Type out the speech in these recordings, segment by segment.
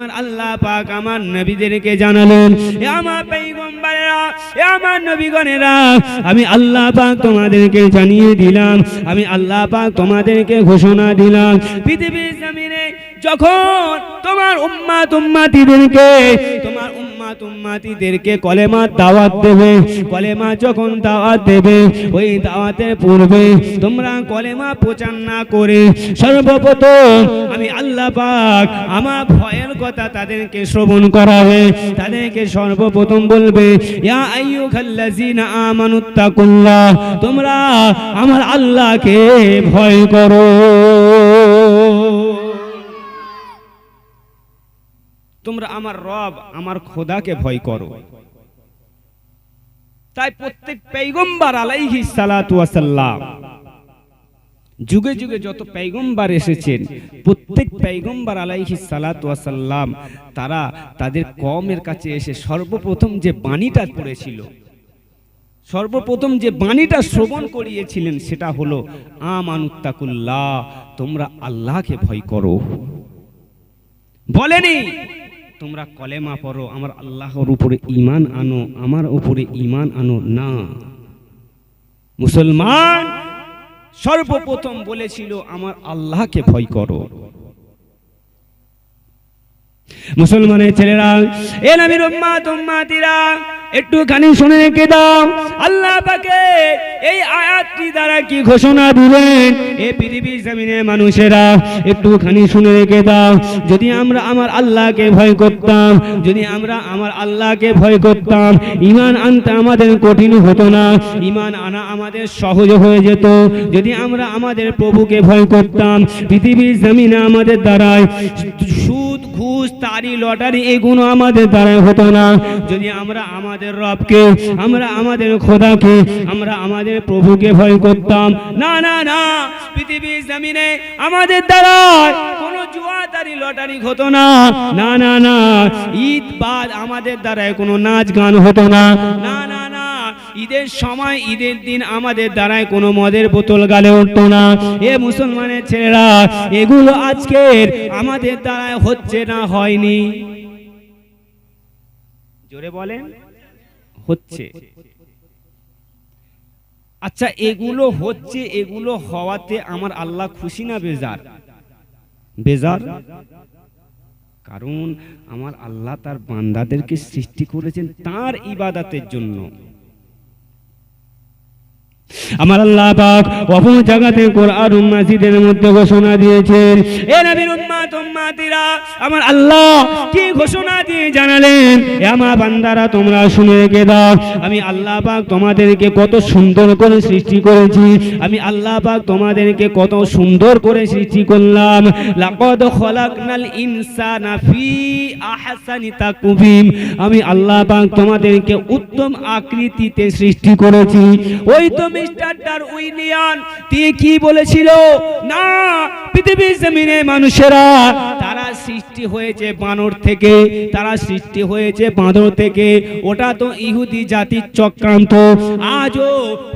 আল্লাহ পাক আমার নবীদেরকে জানালেন আমার পেগম্বারেরা আমার নবীগণেরা, আমি আল্লাহ পাক তোমাদেরকে জানিয়ে দিলাম, আমি আল্লাহ পাক তোমাদেরকে ঘোষণা দিলাম, পৃথিবীর জমিনে যখন তোমার উম্মা উম্মাতিদেরকে তোমার উম্মাত উম্মাতিদেরকে দাওয়াত দেবে। কলেমা যখন দাওয়াত দেবে, ওই দাওয়াতের পূর্বে তোমরা কলেমা প্রচার না করে সর্বপ্রথম আমি আল্লাহ পাক আমার ভয়ের কথা তাদেরকে শ্রবণ করাবে। তাদেরকে সর্বপ্রথম বলবে, ইয়া তোমরা আমার আল্লাহকে ভয় করো। তোমরা আমার রব, আমার খোদাকে ভয় করো। তাই প্রত্যেক পেগম্বার আলাইহি সালাতু ওয়াসাল্লাম, যুগে যুগে যত পেগম্বার এসেছেন, প্রত্যেক পেগম্বার আলাইহি সালাতু ওয়াসাল্লাম, তারা তাদের কমের কাছে এসে সর্বপ্রথম যে বাণীটা পড়েছিল, সর্বপ্রথম যে বাণীটা শ্রবণ করিয়েছিলেন, সেটা হলো, আমানুত্তাকুল্লাহ, তোমরা আল্লাহকে ভয় করো। বলেনি তোমরা কলেমা পড়ো, আমার আল্লাহর উপরে ইমান আনো, আমার উপরে ইমান আনো না। মুসলমান, সর্বপ্রথম বলেছিল, আমার আল্লাহকে ভয় করো। মুসলমানের ছেলেরা, এ নবীর উম্মাত উম্মাতিরা একটুখানি শুনে রেখে দাও, আল্লাহ পাকে এই আয়াতটি দ্বারা কি ঘোষণা দিলেন? এই পৃথিবীর জমিনে মানুষেরা, একটুখানি শুনে রেখে দাও। যদি আমরা আমার আল্লাহকে ভয় করতাম, যদি আমরা আমার আল্লাহকে ভয় করতাম, ইমান আনতে আমাদের কঠিন হতো না, ইমান আনা আমাদের সহজ হয়ে যেত। যদি আমরা আমাদের প্রভুকে ভয় করতাম, পৃথিবীর জমিনে আমাদের দ্বারায় সুদ, ঘুষ, তারি, লটারি এগুলো আমাদের দ্বারায় হতো না। যদি আমরা আমাদের রবকে, আমরা আমাদের খোদাকে, আমরা আমাদের প্রভুকে ভয় করতাম। না না না, পৃথিবীর জমিনে আমাদের দ্বারা কোনো জুয়া তারি লটারি হতো না। না না না, ঈদ বাদ আমাদের দ্বারায় কোনো নাচ গান হতো না। না না না, ঈদের সময়, ঈদের দিন আমাদের দ্বারায় কোনো মদের বোতল গালে উঠতো না। এ মুসলমানের ছেলেরা, এগুলো আজকের আমাদের দ্বারায় হচ্ছে না, হয়নি। জোরে বলেন, হচ্ছে। আচ্ছা এগুলো হচ্ছে, এগুলো হওয়াতে আমার আল্লাহ খুশি না বেজার? বেজার? কারণ আমার আল্লাহ তার বান্দাদেরকে সৃষ্টি করেছেন তার ইবাদাতের জন্য। আমার আল্লাহ পাক অপর জায়গাতে কোরআন মাসিদের মধ্যে ঘোষণা দিয়েছেন, এ নবীর উম্মাত, উম্মাতিরা, আমার আল্লাহ কি ঘোষণা দিয়ে জানালেন? এ আমার বান্দারা, তোমরা শুনে রেখে দাও, আমি আল্লাহ পাক তোমাদেরকে কত সুন্দর করে সৃষ্টি করেছি, আমি আল্লাহ পাক তোমাদেরকে কত সুন্দর করে সৃষ্টি করলাম, লাকাদ খলাকনাল ইনসানা ফি আহসানি তাকবীম, আমি আল্লাহ পাক তোমাদেরকে উত্তম আকৃতিতে সৃষ্টি করেছি। ওই তো মিস্টার ডারউইনিয়ান, তিনি কি বলেছিল? না, পৃথিবীর জমিনে মানুষেরা, তারা সৃষ্টি হয়েছে বানর থেকে, তারা সৃষ্টি হয়েছে বাঁদর থেকে। ওটা তো ইহুদি জাতির চক্রান্ত। আজও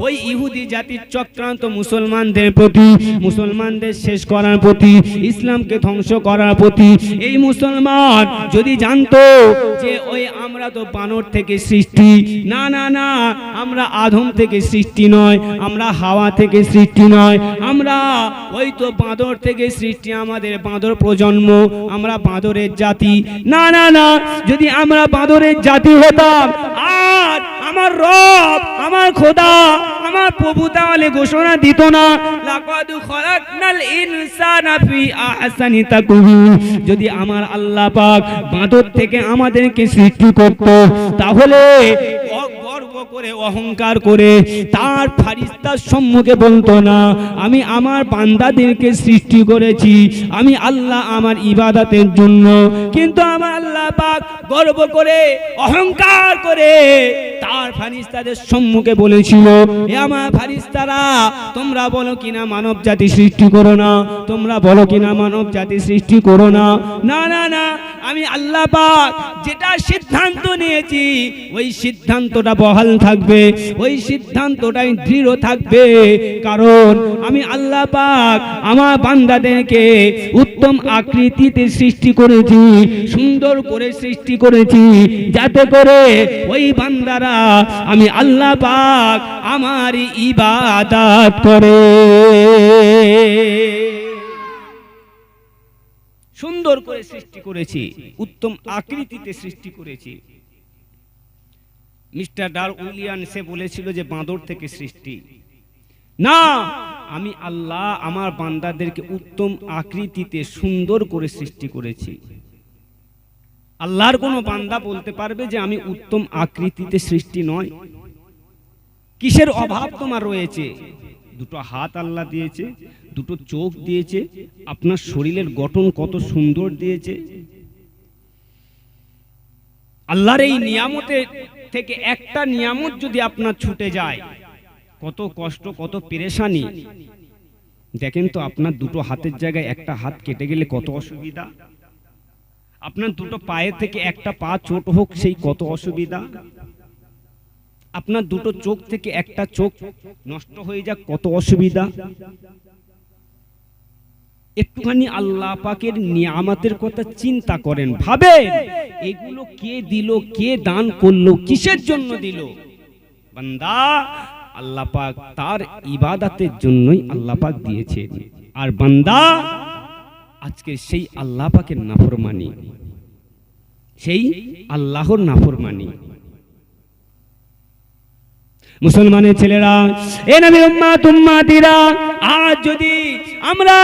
ওই ইহুদি জাতির চক্রান্ত মুসলমানদের প্রতি, মুসলমানদের শেষ করার প্রতি, ইসলামকে ধ্বংস করার প্রতি। এই মুসলমান যদি জানতো যে ওই আমরা তো বানর থেকে সৃষ্টি। না না না, আমরা আধম থেকে সৃষ্টি নয়, আমরা হাওয়া থেকে সৃষ্টি নয়, আমরা ওই তো বাঁদর থেকে সৃষ্টি, আমাদের বাঁদর প্রজন্ম, আমরা বাঁদরের জাতি। না না না, যদি আমরা বাঁদরের জাতি হতাম আর আমার রব আমার খোদা, আমার প্রভু তাহলে ঘোষণা দিত না। যদি আমার আল্লাহ পাক বাঁদর থেকে আমাদেরকে সৃষ্টি করত, তাহলে অহংকার করে তার ফারিস্তার সম্মুখে বলতো না, আমি আমার বান্দাদেরকে সৃষ্টি করেছি, আমি আল্লাহ আমার ইবাদতের জন্য। কিন্তু আমার আল্লাহ পাক গর্ব করে, অহংকার করে তার ফারিস্তাদের সম্মুখে বলেছিল, এ আমার ফারিস্তারা, তোমরা বলো কিনা মানব জাতি সৃষ্টি করো না? তোমরা বলো কিনা মানব জাতি সৃষ্টি করো না? না না না, আমি আল্লাহ পাক যেটা সিদ্ধান্ত নিয়েছি, ওই সিদ্ধান্তটা বহাল থাকবে, ওই সিদ্ধান্তটাই দৃঢ় থাকবে। কারণ আমি আল্লাহ পাক আমার বান্দাদেরকে উত্তম আকৃতিতে সৃষ্টি করেছি, সুন্দর করে সৃষ্টি করেছি, যাতে করে ওই বান্দারা, আমি আল্লাহ পাক আমার ইবাদত করে। সুন্দর করে সৃষ্টি করেছি, উত্তম আকৃতিতে সৃষ্টি করেছি। মিস্টার ডার উলিয়ান সে বলেছিল যে বাঁদর থেকে সৃষ্টি। না, আমি আল্লাহ আমার বান্দাদেরকে উত্তম আকৃতিতে সুন্দর করে সৃষ্টি করেছি। আল্লাহর কোনো বান্দা বলতে পারবে যে আমি উত্তম আকৃতিতে সৃষ্টি নয়? কিসের অভাব তোমার রয়েছে? দুটো হাত আল্লাহ দিয়েছে দুটো চোখ দিয়েছে আপনার শরীরের গঠন কত সুন্দর দিয়েছে। আল্লাহর এই নিয়ামতের থেকে একটা নিয়ামত যদি আপনার ছুটে যায় কত কষ্ট কত পেরেশানি। দেখেন তো আপনার দুটো হাতের জায়গায় একটা হাত কেটে গেলে কত অসুবিধা? আপনার দুটো পায়ে থেকে একটা পা চোট হোক সেই কত অসুবিধা? আপনার দুটো চোখ থেকে একটা চোখ নষ্ট হয়ে যাক, কত অসুবিধা। একটুখানি আল্লাহ পাকের নিয়ামতের কথা চিন্তা করেন ভাবে এগুলো কে দিল, কে দান করল, কিসের জন্য দিল? বান্দা, আল্লাহ পাক তার ইবাদতের জন্যই আল্লাহ পাক দিয়েছে আর বান্দা, আজকে সেই আল্লাহ পাকের নাফরমানি, সেই আল্লাহর নাফরমানি। মুসলমানের ছেলেরা এ উম্মা তুম্মা দিরা আজ যদি আমরা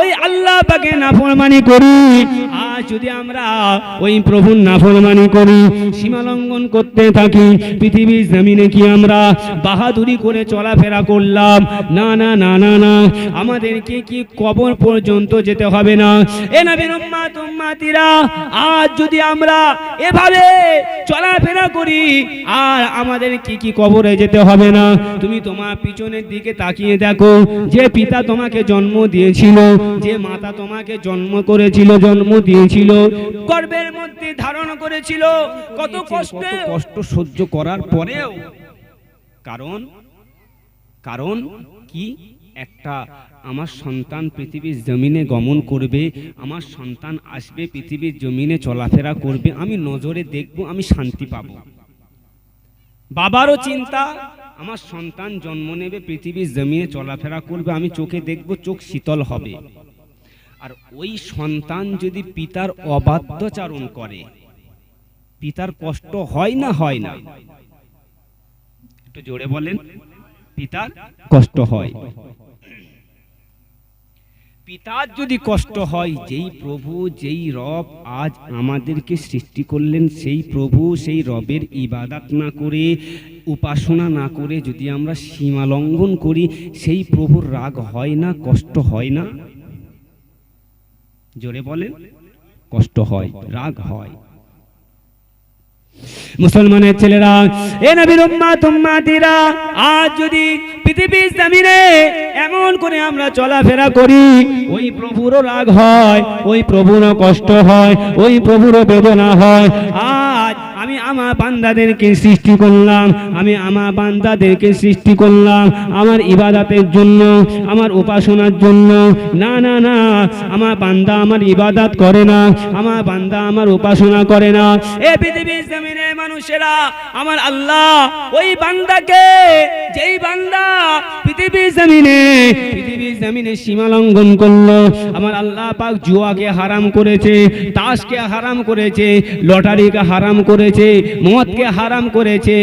ওই আল্লাহ পাকে নাফরমানি করি, আজ যদি আমরা ওই প্রভুর নাফরমানি করি, সীমা লঙ্ঘন করতে থাকি, পৃথিবীর জমিনে কি আমরা বাহাদুরি করে চলাফেরা করলাম? না না না না না। আমাদেরকে কি কবর পর্যন্ত যেতে হবে না? এ নবী উম্মাত, উম্মাতিরা, আজ যদি আমরা এভাবে চলাফেরা করি, আর আমাদের কি কি কবরে যেতে হবে না? তুমি তোমার পিছনের দিকে তাকিয়ে দেখো, যে পিতা তোমাকে জন্ম দিয়েছিল যে মাতা তোমাকে জন্ম করেছিল জন্ম দিয়েছিল। গর্ভের মধ্যে ধারণ করেছিল। কত কষ্ট কষ্ট সহ্য করার পরেও। কারণ কারণ কি? একটা আমার সন্তান পৃথিবীর জমিনে গমন করবে আমার সন্তান আসবে পৃথিবীর জমিনে চলাফেরা করবে আমি নজরে দেখব আমি শান্তি পাব। বাবারও চিন্তা আমার সন্তান জন্ম নেবে, পৃথিবীর জমিয়ে চলাফেরা করবে, আমি চোখে দেখব চোখ শীতল হবে। আর ওই সন্তান যদি পিতার অবাধ্যচারণ করে, পিতার কষ্ট হয় না হয় না? একটু জোরে বলেন, পিতার কষ্ট হয়। পিতার যদি কষ্ট হয় যেই প্রভু যেই রব আজ আমাদেরকে সৃষ্টি করলেন সেই প্রভু সেই রবের ইবাদাত না করে উপাসনা না করে যদি আমরা সীমা লঙ্ঘন করি সেই প্রভুর রাগ হয় না কষ্ট হয় না? জোরে বলেন কষ্ট হয় রাগ হয়। মুসলমানের ছেলেরা এ নবীর আজ যদি পৃথিবীর জমিনে এমন করে আমরা চলাফেরা করি। ওই প্রভুরও রাগ হয়, ওই প্রভুরও কষ্ট হয়, ওই প্রভুরও বেদনা হয়। আমি আমার বান্দাদেরকে সৃষ্টি করলাম, আমি আমার বান্দাদেরকে সৃষ্টি করলাম, আমার ইবাদাতের জন্য, আমার উপাসনার জন্য। না না না আমার বান্দা আমার ইবাদাত করে না আমার বান্দা আমার উপাসনা করে না। এ পৃথিবীর জমিনে মানুষেরা, আমার আল্লাহ, ওই বান্দাকে, যেই বান্দা পৃথিবীর জমিনে পৃথিবীর জমিনে সীমা লঙ্ঘন করল, আমার আল্লাহ পাক জুয়াকে হারাম করেছে, তাসকে হারাম করেছে, লটারিকে হারাম করেছে মদকে হারাম করেছে।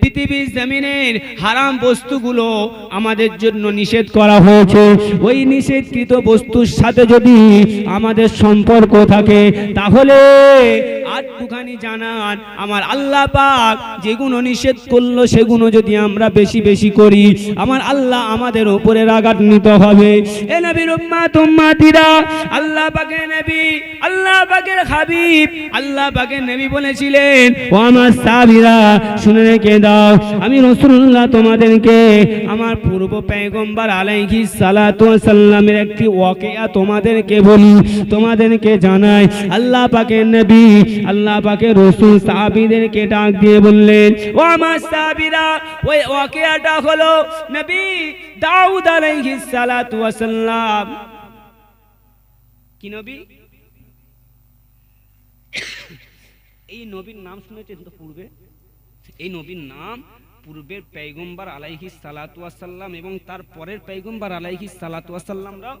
পৃথিবীর জমিনের হারাম বস্তুগুলো আমাদের জন্য নিষেধ করা হয়েছে। ওই নিষেধকৃত বস্তুর সাথে যদি আমাদের সম্পর্ক থাকে, তাহলে আটটুখানি জানান, আমার আল্লাহ পাক যেগুলো নিষেধ করল সেগুলো যদি আমরা বেশি বেশি করি, আমার আল্লাহ আমাদের উপরে রাগান্বিত হবে। এ নবীর উম্মাত উম্মাতিরা, আল্লাহ পাকের নবী, আল্লাহ পাকের হাবিব, আল্লাহ পাকের নবী বলেছিলেন, ও আমার সাবিরা শুনে রেখে দাও, আমি রসুল্লাহ তোমাদেরকে, আমার পূর্ব পেগম্বর আলাইহি সালাতু সাল্লামের একটি ওয়াকিয়া তোমাদেরকে বলি, তোমাদেরকে জানাই, আল্লাহ পাকের নবী আল্লাহ পাকের রসুল সাহাবীদেরকে ডাক দিয়ে বললেন, ও আমার সাহাবীরা, ওই ওয়াকিয়াটা হলো নবী দাউদ আলাইহিস সালাতু ওয়াসাল্লাম কি নবী? এই নবীর নাম শুনেছেন তো পূর্বে? এই নবীর নাম পূর্বের পেগম্বর আলাইহি সালাতু ওয়াসাল্লাম এবং তার পরের পেগম্বর আলাইহি সালাতু ওয়াসাল্লামরা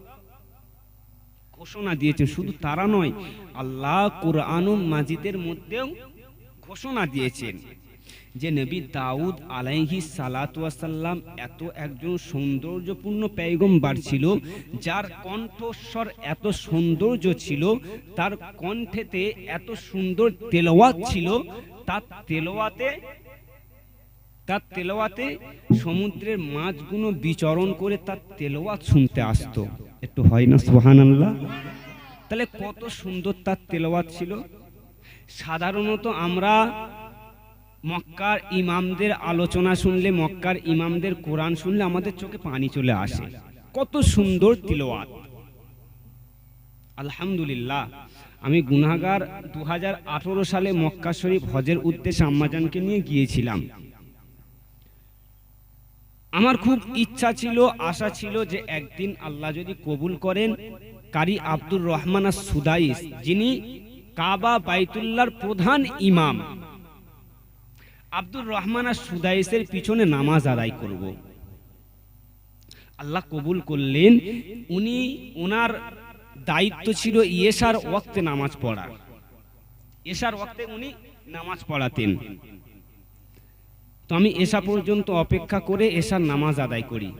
ঘোষণা দিয়েছে, শুধু তারা নয়, আল্লাহ কোরআন মাজিদের মধ্যেও ঘোষণা দিয়েছেন যে নবী দাউদ আলাইহি সালাতু ওয়াসাল্লাম এত একজন সৌন্দর্যপূর্ণ পেগম্বার ছিল, যার কণ্ঠস্বর এত সৌন্দর্য ছিল, তার কণ্ঠেতে এত সুন্দর তেলাওয়াত ছিল, তার তেলাওয়াতে তার তেলাওয়াতে সমুদ্রের মাছগুলো বিচরণ করে তার তেলাওয়াত শুনতে আসতো। একটু হয় না, সুবহানাল্লাহ। তাহলে কত সুন্দর তার তেলাওয়াত ছিল। সাধারণত আমরা মক্কার ইমামদের আলোচনা শুনলে, মক্কার ইমামদের কোরআন শুনলে আমাদের চোখে পানি চলে আসে। কত সুন্দর তিলওয়াত। আলহামদুলিল্লাহ, আমি গুনাগার দু হাজার আঠারো সালে মক্কা শরীফ হজের উদ্দেশ্যে আম্মাজানকে নিয়ে গিয়েছিলাম। আমার খুব ইচ্ছা ছিল, আশা ছিল যে একদিন আল্লাহ যদি কবুল করেন, কারি আব্দুর রহমান সুদাইস যিনি কাবা বাইতুল্লাহর প্রধান ইমাম। আব্দুর রহমান আর সুদাইসের পিছনে নামাজ আদায় করব। আল্লাহ কবুল করলেন, উনি ওনার দায়িত্ব ছিল ইয়েসার ওয়াক্তে নামাজ পড়া এশার ওয়াক্তে উনি নামাজ পড়াতেন। তো আমি এসা পর্যন্ত অপেক্ষা করে এসার নামাজ আদায় করি।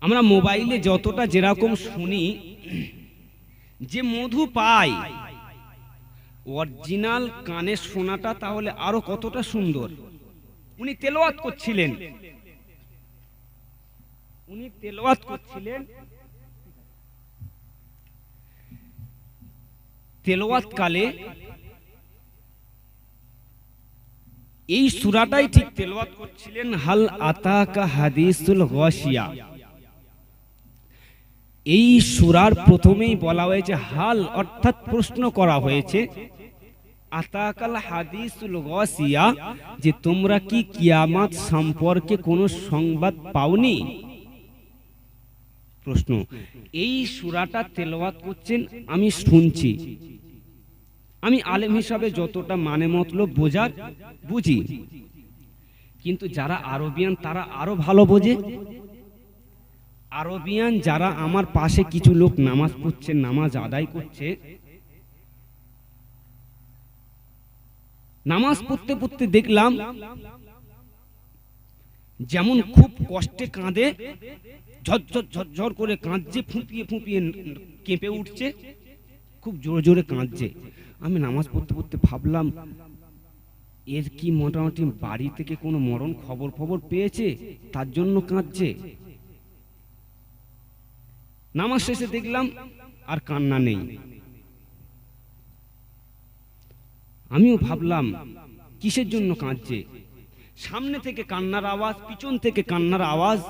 আমরা মোবাইলে যতটা যেরকম শুনি, যে মধু পাই, অরিজিনাল কানে শোনাটা তাহলে আরও কতটা সুন্দর। উনি তেলোয়াত করছিলেন। উনি তেলাওয়াত করছিলেন। তেলাওয়াত কালে এই সূরাটাই ঠিক তেলাওয়াত করছিলেন, হাল আতাকা হাদিসুল গাশিয়া। এই সুরার প্রথমেই বলা হয়েছে, হাল অর্থাৎ প্রশ্ন করা হয়েছে, আতাকাল হাদিসুল গাসিয়া যে তোমরা কি কিয়ামত সম্পর্কে কোনো সংবাদ পাওনি? প্রশ্ন, এই সুরাটা তেলাওয়াত করছেন, আমি শুনছি। আমি আলেম হিসাবে যতটা মানে মতলব বোঝার বুঝি। কিন্তু যারা আরবিয়ান, তারা আরও ভালো বোঝে। আরবিয়ান যারা আমার পাশে কিছু লোক নামাজ পড়ছে, নামাজ আদায় করছে, নামাজ পড়তে পড়তে দেখলাম, যেমন খুব কষ্টে কাঁদে, ঝরঝর ঝরঝর করে কাঁদছে, ফুঁপিয়ে ফুঁপিয়ে কেঁপে উঠছে, খুব জোরে জোরে কাঁদছে। আমি নামাজ পড়তে পড়তে ভাবলাম, এর কি মোটামুটি বাড়ি থেকে কোনো মরণ খবর খবর পেয়েছে? তার জন্য কাঁদছে। নামাজ শেষে দেখলাম আর কান্না নেই। আমিও ভাবলাম, কিসের জন্য কাঁদছে? সামনে থেকে কান্নার আওয়াজ, পিছন থেকে কান্নার আওয়াজ,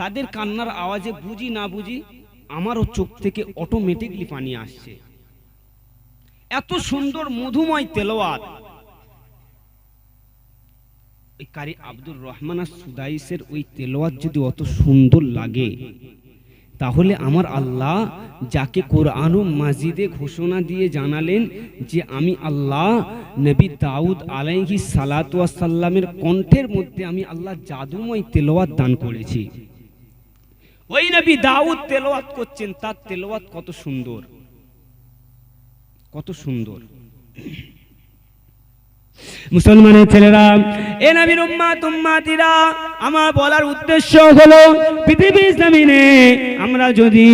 তাদের কান্নার আওয়াজে বুঝি না বুঝি আমারও চোখ থেকে অটোমেটিকলি পানি আসছে। এত সুন্দর মধুময় তেলোয়াত ওই কারি আব্দুর রহমান আর সুদাইসের ওই তেলোয়াত যদি অত সুন্দর লাগে, তাহলে আমার আল্লাহ যাকে কোরআন মাজিদে ঘোষণা দিয়ে জানালেন যে আমি আল্লাহ নবী দাউদ আলাইহি সালাতু সাল্লামের কণ্ঠের মধ্যে আমি আল্লাহ জাদুময় তেলাওয়াত দান করেছি। ওই নবী দাউদ তেলাওয়াত করছেন, তার তেলাওয়াত কত সুন্দর। কত সুন্দর। মুসলমানের ছেলেরা, এ নবীর উম্মাত, উম্মাতিরা, আমার বলার উদ্দেশ্য হলো পৃথিবীর জমিনে আমরা যদি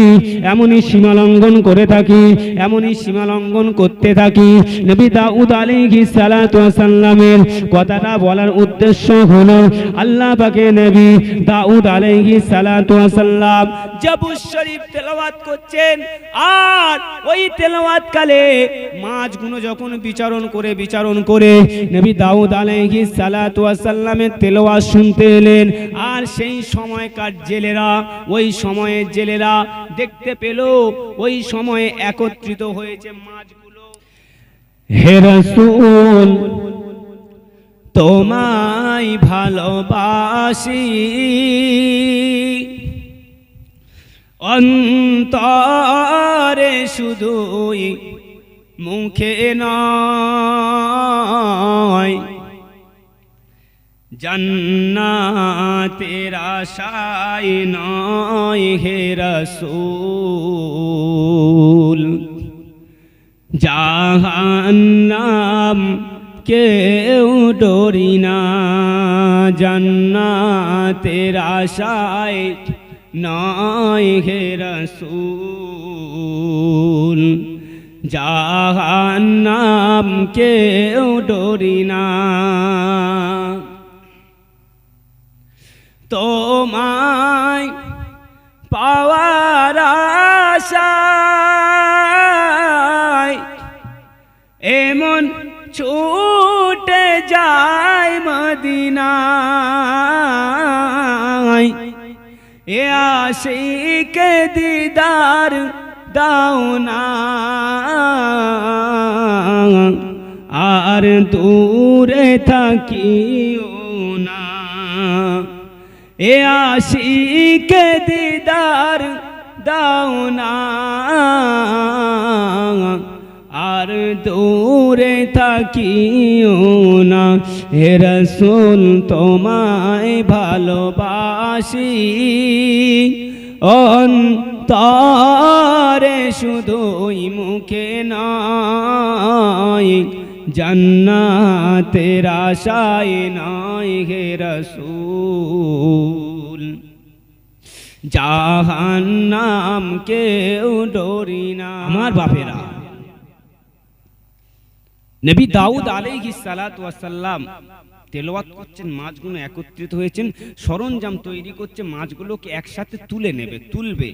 এমনই সীমা লঙ্ঘন করে থাকি, এমনই সীমা লঙ্ঘন করতে থাকি, নবী দাউদ আলাইহিস সালাতু ওয়াস সালামের কথাটা বলার উদ্দেশ্য হলো আল্লাহ পাকে নবী দাউদ আলাইহিস সালাতু ওয়াস সালাম জাবুর শরীফ তেলাওয়াত করছেন। আর ওই তেলাওয়াত কালে মাছগুলো যখন বিচারণ করে বিচারণ করে নবী দাউদ আলাইহিস সালাতু ওয়াস সালামের তেলাওয়াত শুনতে এলেন। আর সেই সময়কার জেলেরা, ওই সময়ের জেলেরা দেখতে পেল, ওই সময়ে একত্রিত হয়েছে মাছগুলো। হে রাসূল, তোমায় ভালোবাসি। অন্তরে শুধুই মুখে নয়। জন্নাতের আশায় নয় হে রসুল। জাহান্নাম কেউ ডরি না। জান্নাতের আশায় নয় হে রসুল। জাহান্নাম কেউ ডরি না। তোমায় পাওয়ার আশায় এমন ছুটে যায় মদিনায়। এ আশিকে দিদার দাও না। আর দূরে থাকিও না। এ আশিকে দিদার দাও না। আর দূরে থাকিও না। হে রসুল, তোমায় ভালোবাসি। অন্তরে শুধুই মুখে নয় জান্নাতের আশায় নয় হে রসুল। জাহান্নাম কেউ ডরি না। আমার বাপেরা, নবী দাউদ আলাইহিস সালাতু ওয়াসাল্লাম তেলাওয়াত করছেন, মাছগুলো একত্রিত হয়েছেন, সরঞ্জাম তৈরি করছে, মাছগুলোকে একসাথে তুলে নেবে, তুলবে।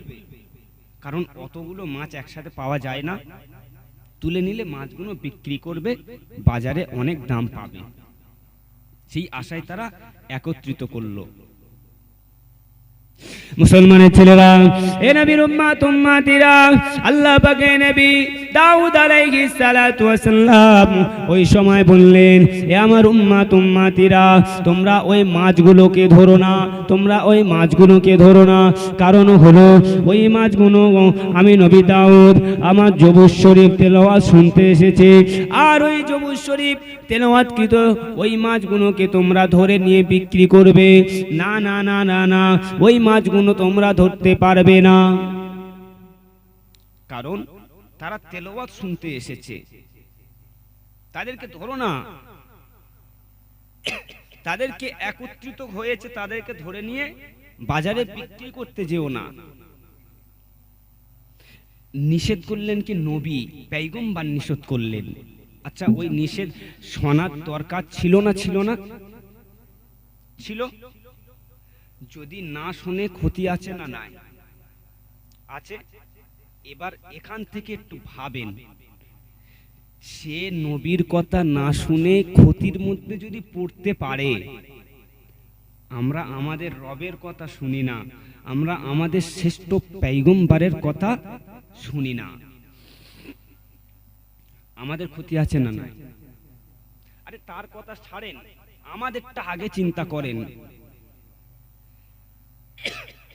কারণ অতগুলো মাছ একসাথে পাওয়া যায় না। তুলে নিলে মাছগুলো বিক্রি করবে, বাজারে অনেক দাম পাবে। সেই আশায় তারা একত্রিত করল। মুসলমানের ছেলেরা, এ নবীর উম্মাত উম্মাতিরা, আল্লাহ পাকে নবী দাউদ আলাইহিস সালাতু ওয়াসাল্লাম ওই সময় বললেন, এ আমার উম্মাত উম্মাতিরা, তোমরা ওই মাছগুলোকে ধরো না, তোমরা ওই মাছগুলোকে ধরো না। কারণ হলো, ওই মাছগুলো আমি নবী দাউদ, আমার জবুর শরীফ তেলাওয়াত শুনতে এসেছে। আর ওই জবুর শরীফ তেলাওয়াতকৃত ওই মাছগুলোকে তোমরা ধরে নিয়ে বিক্রি করবে। না না না না না, ওই মাছগুলো তোমরা ধরতে পারবে না। কারণ তারা তেলাওয়াত শুনতে এসেছে। তাদেরকে ধরো না। তাদেরকে একত্রিত হয়েছে, তাদেরকে ধরে নিয়ে বাজারে বিক্রি করতে যেও না। নিষেধ করলেন কি নবী পেগম্বার নিষেধ করলেন। আচ্ছা ওই নিষেধ শোনার দরকার ছিল না ছিল না? ছিল? যদি না শুনে ক্ষতি আছে না নাই। আছে, এবার এখান থেকে একটু ভাবেন। সে নবীর কথা না শুনে ক্ষতির মধ্যে যদি পড়তে পারে, আমরা আমাদের রবের কথা শুনি না, আমরা আমাদের শ্রেষ্ঠ পেগম্বারের কথা শুনি না। আমাদের ক্ষতি আছে না নাই? আরে তার কথা ছাড়েন, আমাদেরটা আগে চিন্তা করেন।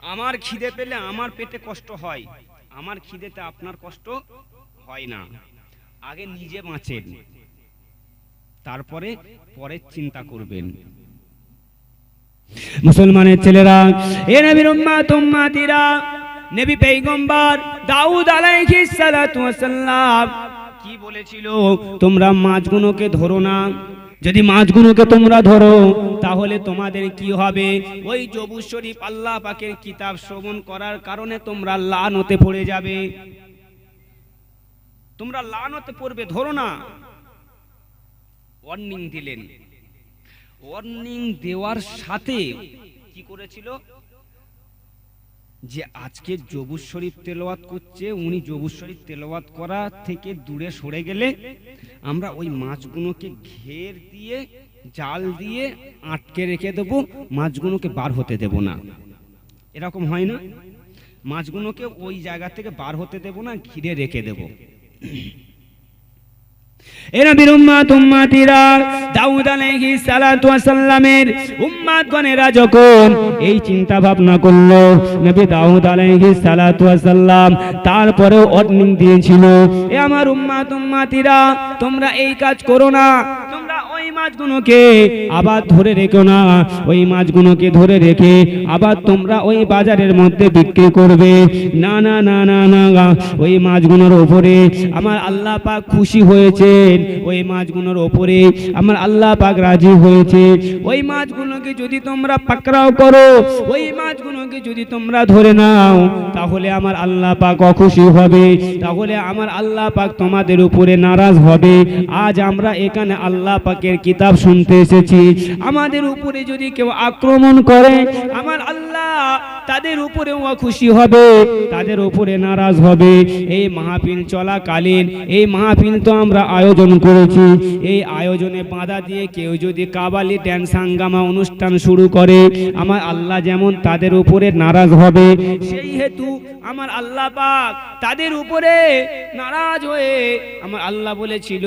আমার খিদে পেলে আমার পেটে কষ্ট হয়। আমার খিদেতে আপনার কষ্ট হয় না। আগে নিজে বাঁচেন। তারপরে পরের চিন্তা করবেন। মুসলমানের ছেলেরা, এ নবীর উম্মাত, উম্মাতিরা, নবী পেগম্বর, দাউদ আলাইহিস সালাতু ওয়াসাল্লাম কি বলেছিল? তোমরা মাছগুলোকে ধরো না। যদি মাছগুলোকে তোমরা ধরো, তাহলে তোমাদের কি হবে? ওই জবু শরীফ আল্লাহ পাকের কিতাব শ্রবণ করার কারণে তোমরা লানতে পড়ে যাবে। তোমরা লানতে পড়বে, ধরো না। ওয়ার্নিং দিলেন। ওয়ার্নিং দেওয়ার সাথে কি করেছিল? যে আজকে জবুর শরীফ তেলোয়াত করছে, উনি জবুর শরীফ তেলোয়াত করা থেকে দূরে সরে গেলে আমরা ওই মাছগুলোকে ঘের দিয়ে, জাল দিয়ে আটকে রেখে দেব, মাছগুলোকে বার হতে দেব না। এরকম হয় না? মাছগুলোকে ওই জায়গা থেকে বার হতে দেব না, ঘিরে রেখে দেব। এরা বীর উম্মাত উম্মাতিরা দাউদ আলাইহি সালাতু যখন এই চিন্তা ভাবনা করল, নবী দাউদ আলাইহি সালাতু ওয়াস সাল্লাম তারপরে ওয়ার্নিং দিয়েছিল, এ আমার উম্মাত উম্মাতিরা, তোমরা এই কাজ করো না ওই মাছগুলোকে আবার ধরে রেখো না। ওই মাছগুলোকে ধরে রেখে আবার তোমরা ওই বাজারের মধ্যে বিক্রি করবে। না না না না না ওই মাছগুলোর ওপরে আমার আল্লাহ পাক খুশি হয়েছেন। ওই মাছগুলোর ওপরে আমার আল্লাহ পাক রাজি হয়েছে ওই মাছগুলোকে যদি তোমরা পাকড়াও করো, ওই মাছগুলোকে যদি তোমরা ধরে নাও, তাহলে আমার আল্লাহ পাক অখুশি হবে। তাহলে আমার আল্লাহ পাক তোমাদের উপরে নারাজ হবে। আজ আমরা এখানে আল্লাহ পাকের কিতাব শুনতে এসেছি। আমাদের উপরে যদি কেউ আক্রমণ করে, আমার আল্লাহ তাদের উপরেও খুশি হবে, তাদের উপরে নারাজ হবে। এই মাহফিল চলাকালীন, এই মাহফিল তো আমরা আয়োজন করেছি। এই আয়োজনে বাধা দিয়ে কেউ যদি কাবালি ড্যান্স হাঙ্গামা অনুষ্ঠান শুরু করে, আমার আল্লাহ যেমন তাদের উপরে নারাজ হবে, সেই হেতু আমার আল্লাহ পাক তাদের উপরে নারাজ হয়ে আমার আল্লাহ বলেছিল,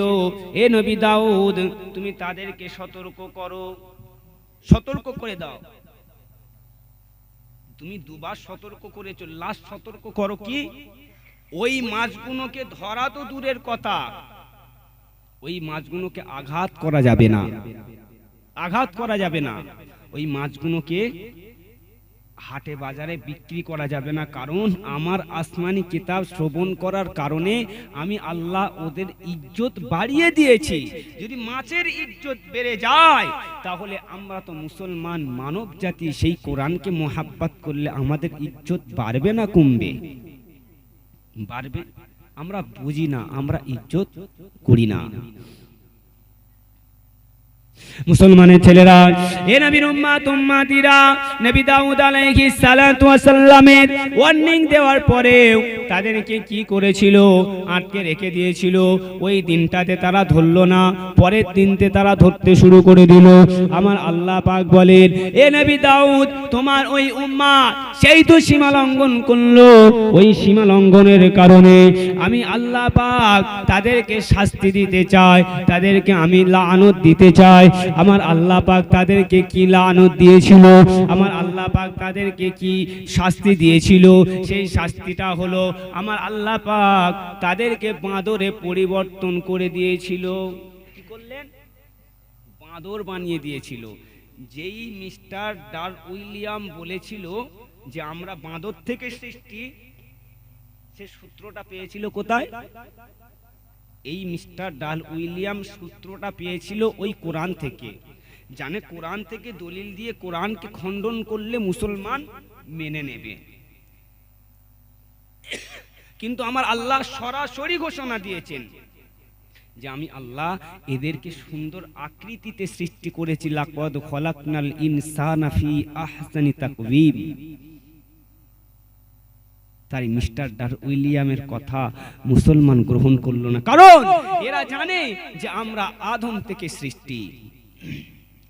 এ নবী দাউদ, তুমি তাদেরকে সতর্ক করো। সতর্ক করে দাও। তুমি দুবার সতর্ক করেছ লাস্ট সতর্ক করো কি? ওই মাছগুলোকে ধরা তো দূরের কথা। ওই মাছগুলোকে আঘাত করা যাবে না। আঘাত করা যাবে না। ওই মাছগুলোকে হাটে বাজারে বিক্রি করা যাবে না। কারণ আমার আসমানি কিতাব শ্রবণ করার কারণে আমি আল্লাহ ওদের ইজ্জত বাড়িয়ে দিয়েছি। যদি মাছের ইজ্জত বেড়ে যায়, তাহলে আমরা তো মুসলমান মানব জাতি, সেই কোরআনকে মোহাব্বত করলে আমাদের ইজ্জত বাড়বে না কমবে? বাড়বে? আমরা বুঝি না, আমরা ইজ্জত করি না। মুসলমানের ছেলেরা, এ নবীর উম্মাত উম্মাতিরা, নবী দাউদ আলাইহিস সালাতু ওয়াস সালামের ওয়ার্নিং দেওয়ার পরেও তাদেরকে কি করেছিল? আটকে রেখে দিয়েছিল। ওই দিনটাতে তারা ধরলো না। পরের দিনতে তারা ধরতে শুরু করে দিল। আমার আল্লাহ পাক বলেন, এ নবী দাউদ, তোমার ওই উম্মা সেই তো সীমা লঙ্ঘন করল। ওই সীমা লঙ্ঘনের কারণে আমি আল্লাহ পাক তাদেরকে শাস্তি দিতে চাই, তাদেরকে আমি লানত দিতে চাই। আমার আল্লাহ পাক তাদেরকে কি লানত দিয়েছিল? আমার আল্লাহ পাক তাদেরকে কি শাস্তি দিয়েছিল? সেই শাস্তিটা হলো আমার আল্লাহ পাক তাদেরকে বাঁদরে পরিবর্তন করে দিয়েছিল। কি করলেন? বাঁদর বানিয়ে দিয়েছিল। যেই মিস্টার ডার উইলিয়াম বলেছিল যে, আমরা বাঁদর থেকে সৃষ্টি। সে সূত্রটা পেয়েছিল কোথায়? এই মিস্টার ডাল উইলিয়াম সূত্রটা পেয়েছিল ওই কোরআন থেকে। জানে কোরআন থেকে দলিল দিয়ে কোরআনকে খণ্ডন করলে মুসলমান মেনে নেবে। কিন্তু আমার আল্লাহ সরাসরি ঘোষণা দিয়েছেন যে আমি আল্লাহ এদেরকে সুন্দর আকৃতিতে সৃষ্টি করেছি। লাকদ খলাকনাল ইনসানা ফি আহসানি তাকওয়িম। তাই মিস্টার ডার উইলিয়ামের কথা মুসলমান গ্রহণ করল না। কারণ এরা জানে যে আমরা আদম থেকে সৃষ্টি।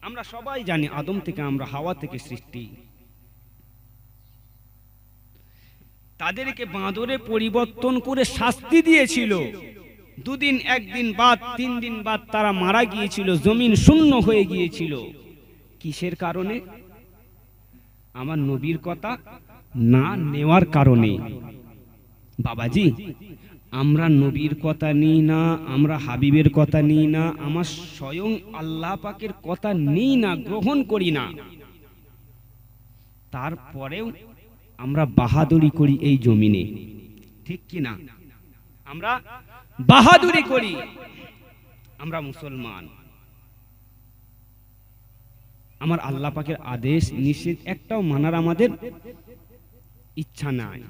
আমরা সবাই জানি আদম থেকে আমরা হাওয়া থেকে সৃষ্টি। তাদেরকে বাঁদরে পরিবর্তন করে শাস্তি দিয়েছিল। দুদিন, একদিন বাদ, তিন দিন বাদ তারা মারা গিয়েছিল, জমিন শূন্য হয়ে গিয়েছিল। কিসের কারণে? আমার নবীর কথা না নেওয়ার কারণে। বাবাজি, আমরা নবীর কথা নিই না, আমরা হাবিবের কথা নিই না, আমার স্বয়ং আল্লাহ পাকের কথা নিই না, গ্রহণ করি না। তারপরেও আমরা বাহাদুরি করি এই জমিনে। ঠিক কি না? আমরা বাহাদুরি করি। আমরা মুসলমান। আমার আল্লাহ পাকের আদেশ নিষেধ একটাও মানার আমাদের ইচ্ছা নাই।